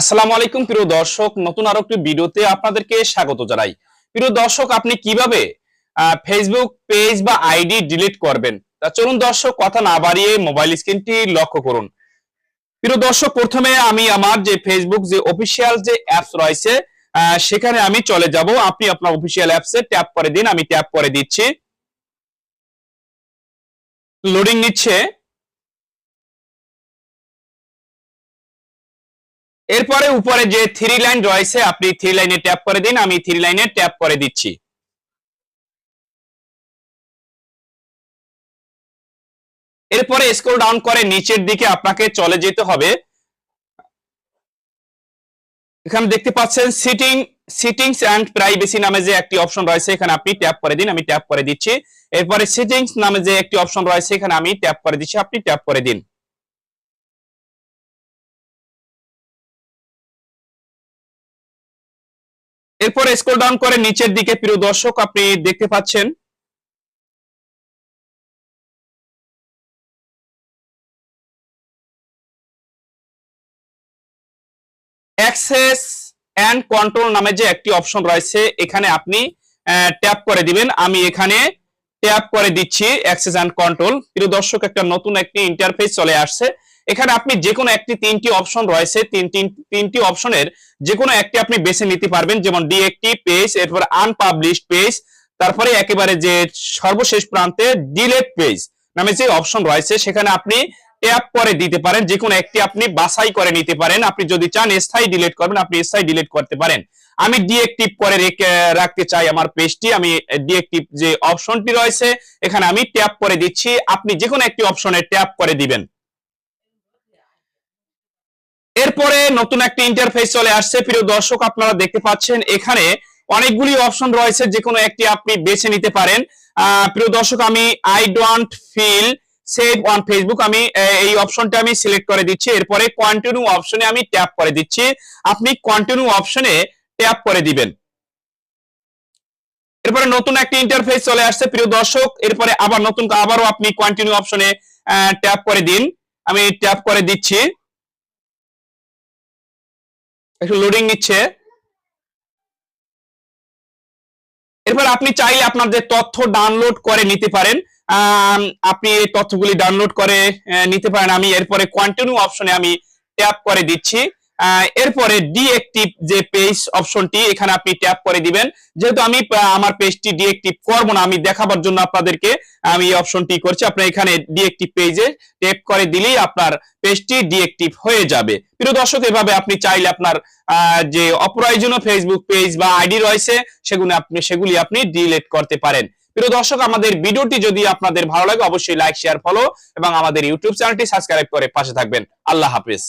আসসালামু আলাইকুম, প্রিয় দর্শক। নতুন আরও একটি ভিডিওতে আপনাদেরকে স্বাগত জানাই। প্রিয় দর্শক, আপনি কীভাবে ফেসবুক পেজ বা আইডি ডিলিট করবেন? তা চলুন দর্শক, কথা না বাড়িয়ে মোবাইল স্ক্রিনটি লক্ষ্য করুন। প্রিয় দর্শক, প্রথমে আমি আমার যে ফেসবুক যে অফিসিয়াল যে অ্যাপস রয়েছে সেখানে আমি চলে যাব। আপনি আপনার অফিসিয়াল অ্যাপসে ট্যাপ করে দিন, আমি ট্যাপ করে দিচ্ছি। লোডিং নিচ্ছে। এরপরে উপরে যে থ্রি লাইন রয়েছে, আপনি থ্রি লাইনে ট্যাপ করে দিন, আমি থ্রি লাইনে ট্যাপ করে দিচ্ছি। এরপরে স্ক্রল ডাউন করে নিচের দিকে আপনাকে চলে যেতে হবে। এখানে দেখতে পাচ্ছেন সিটিং সিটিংস এন্ড প্রাইভেসি নামে যে একটি অপশন রয়েছে, এখানে আপনি ট্যাপ করে দিন, আমি ট্যাপ করে দিচ্ছি। এরপরে সিটিংস নামে যে একটি অপশন রয়েছে, এখানে আমি ট্যাপ করে দিচ্ছি, আপনি ট্যাপ করে দিন। এরপর স্ক্রল ডাউন করে নিচের দিকে, প্রিয় দর্শক, আপনি দেখতে পাচ্ছেন। অ্যাক্সেস অ্যান্ড কন্ট্রোল নামে যে একটি অপশন রয়েছে, এখানে আপনি ট্যাপ করে দিবেন। আমি এখানে ট্যাপ করে দিচ্ছি অ্যাক্সেস অ্যান্ড কন্ট্রোল প্রিয় দর্শক, একটা নতুন একটি ইন্টারফেস চলে আসছে। এখানে আপনি যে কোনো একটি তিনটি অপশন রয়েছে, তিন তিন তিনটি অপশনের যে কোনো একটি আপনি বেছে নিতে পারবেন, যেমন ডিএকটি পেজ এরপর আনপাবলিশড পেজ তারপরে একেবারে যে সর্বশেষ প্রান্তে ডিলেট পেজ নামে যে অপশন রয়েছে, সেখানে আপনি ট্যাপ করে দিতে পারেন যে কোনো একটি আপনি বাছাই করে নিতে পারেন। আপনি যদি চান স্থায়ী ডিলিট করবেন, আপনি স্থায়ী ডিলিট করতে পারেন। আমি ডিএক্টিভ করে রেখে- রাখতে চাই আমার পেজটি আমি ডিএক্টিভ যে অপশনটি রয়েছে, এখানে আমি ট্যাপ করে দিচ্ছি, আপনি যে কোনো একটি অপশনে ট্যাপ করে দিবেন। এরপরে নতুন একটা ইন্টারফেস চলে আসছে। প্রিয় দর্শক, আপনারা দেখতে পাচ্ছেন এখানে অনেকগুলি অপশন রয়েছে যে কোনো একটি আপনি বেছে নিতে পারেন। প্রিয় দর্শক, আমি I don't feel safe on Facebook আমি এই অপশনটা আমি সিলেক্ট করে দিচ্ছি। এরপরে কন্টিনিউ অপশনে আমি ট্যাপ করে দিচ্ছি। আপনি কন্টিনিউ অপশনে ট্যাপ করে দিবেন। এরপরে নতুন একটা ইন্টারফেস চলে আসছে, প্রিয় দর্শক। এরপরে আবার নতুন, আবারও আপনি কন্টিনিউ অপশনে ট্যাপ করে দিন। আমি ট্যাপ করে দিচ্ছি। একটু লোডিং নিচ্ছে। এরপর আপনি চাইলে আপনাদের তথ্য ডাউনলোড করে নিতে পারেন। আপনি এই তথ্যগুলি ডাউনলোড করে নিতে পারেন। আমি এরপরে কন্টিনিউ অপশনে আমি ট্যাপ করে দিচ্ছি। এরপরে ডিএক্টিভ যে পেজ অপশনটি এখানে আপনি ট্যাপ করে দিবেন। যেহেতু আমি আমার পেজটি ডিএক্টিভ করব না, আমি দেখাবার জন্য আপনাদেরকে আমি এই অপশনটি করছি। আপনি এখানে ডিএক্টিভ পেজে ট্যাপ করে দিলেই আপনার পেজটি ডিএক্টিভ হয়ে যাবে। প্রিয় দর্শক, এভাবে আপনি চাইলে আপনার যে অপ্রয়োজনীয় ফেসবুক পেজ বা আইডি রয়েছে সেগুলি আপনি সেগুলি আপনি ডিলিট করতে পারেন। প্রিয় দর্শক, আমাদের ভিডিওটি যদি আপনাদের ভালো লাগে, অবশ্যই লাইক শেয়ার ফলো এবং আমাদের ইউটিউব চ্যানেলটি সাবস্ক্রাইব করে পাশে থাকবেন। আল্লাহ হাফেজ।